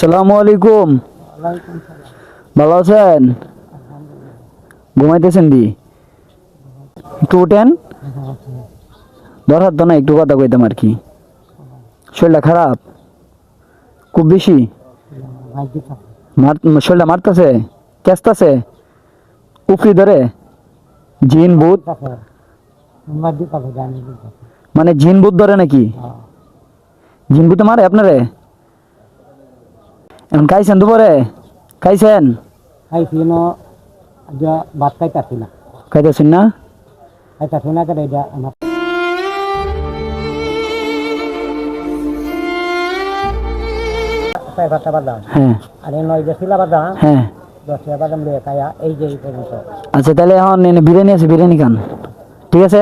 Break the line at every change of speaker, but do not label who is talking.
আসসালামু আলাইকুম। ভালো আছেন? ঘুমাইতেছেন দি? একটু উঠেন। ধরার না একটু কথা কইতাম আর কি। শরীরটা খারাপ? খুব বেশি? শরীরটা মারতেছে? কেসতাছে উফরি ধরে? জিন ভূত? মানে জিন ভূত ধরে নাকি? জিন ভূতে মারে আপনারে? এখন খাইছেন দুপুরে? খাইছেন?
খাইছি ন ভাত খাইতাছি না।
খাইতেছেন না?
খাইতাছি না কেটে এটা আমার ভাতটা বাদাম
হ্যাঁ।
আর এই নয় যে শিলা বাদাম
হ্যাঁ।
দশটা বাদাম লিয়ে খাইয়া এই যে এই পর্যন্ত
আচ্ছা তাহলে এখন এনে বিরিয়ানি আছে বিরিয়ানি খান। ঠিক আছে?